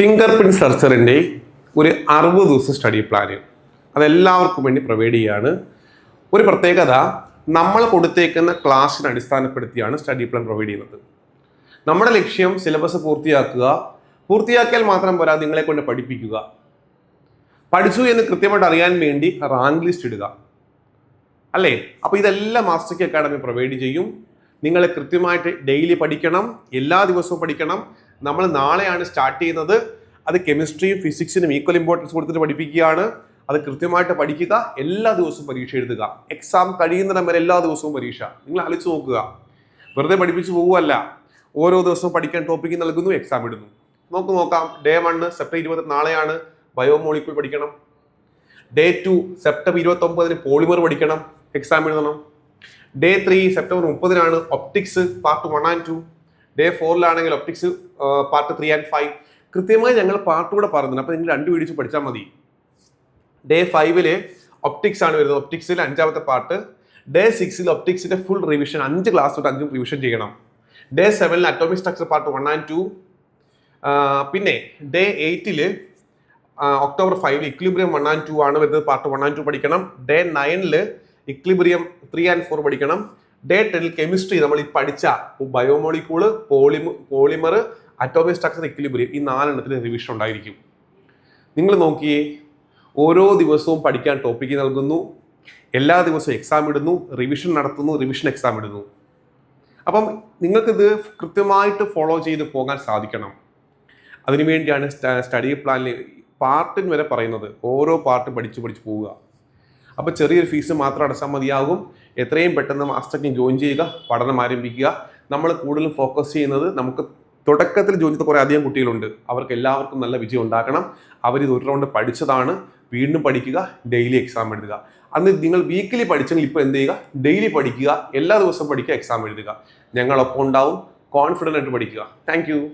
Finger print സെർച്ചറിന്റെ ഒരു അറുപത് ദിവസം സ്റ്റഡി പ്ലാൻ അതെല്ലാവർക്കും വേണ്ടി പ്രൊവൈഡ് ചെയ്യാണ്. ഒരു പ്രത്യേകത നമ്മൾ കൊടുത്തേക്കുന്ന ക്ലാസ്സിനെ അടിസ്ഥാനപ്പെടുത്തിയാണ് സ്റ്റഡി പ്ലാൻ പ്രൊവൈഡ് ചെയ്യുന്നത്. നമ്മുടെ ലക്ഷ്യം സിലബസ് പൂർത്തിയാക്കുക. പൂർത്തിയാക്കിയാൽ മാത്രം പോരാ നിങ്ങളെ കൊണ്ട് പഠിപ്പിക്കുക. പഠിച്ചു എന്ന് കൃത്യമായിട്ട് അറിയാൻ വേണ്ടി റാങ്ക് ലിസ്റ്റ് ഇടുക. അല്ലേ? അപ്പോൾ ഇതെല്ലാം മാസ്റ്റർ കി അക്കാഡമി പ്രൊവൈഡ് ചെയ്യും. നിങ്ങൾ കൃത്യമായിട്ട് ഡെയിലി പഠിക്കണം എല്ലാ ദിവസവും പഠിക്കണം. നമ്മൾ നാളെയാണ് സ്റ്റാർട്ട് ചെയ്യുന്നത്. അത് കെമിസ്ട്രിയും ഫിസിക്സിനും ഈക്വൽ ഇമ്പോർട്ടൻസ് കൊടുത്തിട്ട് പഠിപ്പിക്കുകയാണ്. അത് കൃത്യമായിട്ട് പഠിക്കുക എല്ലാ ദിവസവും പരീക്ഷ എഴുതുക. എക്സാം കഴിയുന്നിടം വരെ എല്ലാ ദിവസവും പരീക്ഷ. നിങ്ങൾ ആലോചിച്ച് നോക്കുക. വെറുതെ പഠിപ്പിച്ച് പോവുകയല്ല. ഓരോ ദിവസവും പഠിക്കാൻ ടോപ്പിക്ക് നൽകുന്നു എക്സാം ഇടുന്നു. നോക്ക് നോക്കാം. ഡേ വണ്ണ് സെപ്റ്റംബർ ഇരുപത്തി നാളെയാണ് ബയോമോളിക്കൂൾ പഠിക്കണം. ഡേ ടു സെപ്റ്റംബർ ഇരുപത്തി ഒമ്പതിന് പോളിമർ പഠിക്കണം. എക്സാം എഴുതണം. ഡേ ത്രീ സെപ്റ്റംബർ മുപ്പതിനാണ് optics part one and two day ഫോറിലാണെങ്കിൽ optics part three and five കൃത്യമായി ഞങ്ങൾ പാർട്ട് കൂടെ പറഞ്ഞിട്ടുണ്ട്. അപ്പോൾ നിങ്ങൾ രണ്ട് വീഡിയോസ് പഠിച്ചാൽ മതി. ഡേ ഫൈവിൽ ഒപ്റ്റിക്സ് ആണ് വരുന്നത്. ഒപ്റ്റിക്സിൽ അഞ്ചാമത്തെ പാർട്ട് ഡേ സിക്സിൽ ഒപ്റ്റിക്സിന്റെ ഫുൾ റിവിഷൻ അഞ്ച് ക്ലാസ് തൊട്ട് അഞ്ചും റിവിഷൻ ചെയ്യണം. ഡേ സെവനിൽ atomic structure part one and two പിന്നെ ഡേ എയ്റ്റിൽ ഒക്ടോബർ ഫൈവിൽ ഇക്ലിബ്രിയം വൺ ആൻഡ് ടു ആണ് വരുന്നത്. പാർട്ട് വൺ ആൻഡ് ടു പഠിക്കണം. ഡേ നയനിൽ ഇക്ലിബ്രിയം ത്രീ ആൻഡ് ഫോർ പഠിക്കണം. ഡേ ടെനിൽ കെമിസ്ട്രി നമ്മൾ ഈ പഠിച്ച biomolecule polymer polymer atomic structure equilibrium ഈ നാലെണ്ണത്തിന് റിവിഷൻ ഉണ്ടായിരിക്കും. നിങ്ങൾ നോക്കിയേ ഓരോ ദിവസവും പഠിക്കാൻ ടോപ്പിക്ക് നൽകുന്നു. എല്ലാ ദിവസവും എക്സാം ഇടുന്നു റിവിഷൻ നടത്തുന്നു റിവിഷൻ എക്സാം ഇടുന്നു. അപ്പം നിങ്ങൾക്കിത് കൃത്യമായിട്ട് ഫോളോ ചെയ്ത് പോകാൻ സാധിക്കണം. അതിനുവേണ്ടിയാണ് സ്റ്റഡി പ്ലാനിൽ പാർട്ടിന് വരെ പറയുന്നത്. ഓരോ പാർട്ട് പഠിച്ച് പഠിച്ച് പോവുക. അപ്പോൾ ചെറിയൊരു ഫീസ് മാത്രം അടച്ചാൽ മതിയാകും. എത്രയും പെട്ടെന്ന് മാസ്റ്ററിന് ജോയിൻ ചെയ്യുക പഠനം ആരംഭിക്കുക. നമ്മൾ കൂടുതലും ഫോക്കസ് ചെയ്യുന്നത് നമുക്ക് തുടക്കത്തിൽ ജോയിൻ ചെയ്ത കുറേ അധികം കുട്ടികളുണ്ട്. അവർക്ക് എല്ലാവർക്കും നല്ല വിജയം ഉണ്ടാക്കണം. അവരിത് ഒരു റൗണ്ട് പഠിച്ചതാണ്. വീണ്ടും പഠിക്കുക ഡെയിലി എക്സാം എഴുതുക. അന്ന് നിങ്ങൾ വീക്കിലി പഠിച്ചെങ്കിൽ ഇപ്പോൾ എന്ത് ചെയ്യുക? ഡെയിലി പഠിക്കുക എല്ലാ ദിവസവും പഠിക്കുക എക്സാം എഴുതുക. ഞങ്ങളൊപ്പം ഉണ്ടാവും. കോൺഫിഡന്റ് ആയിട്ട് പഠിക്കുക. താങ്ക്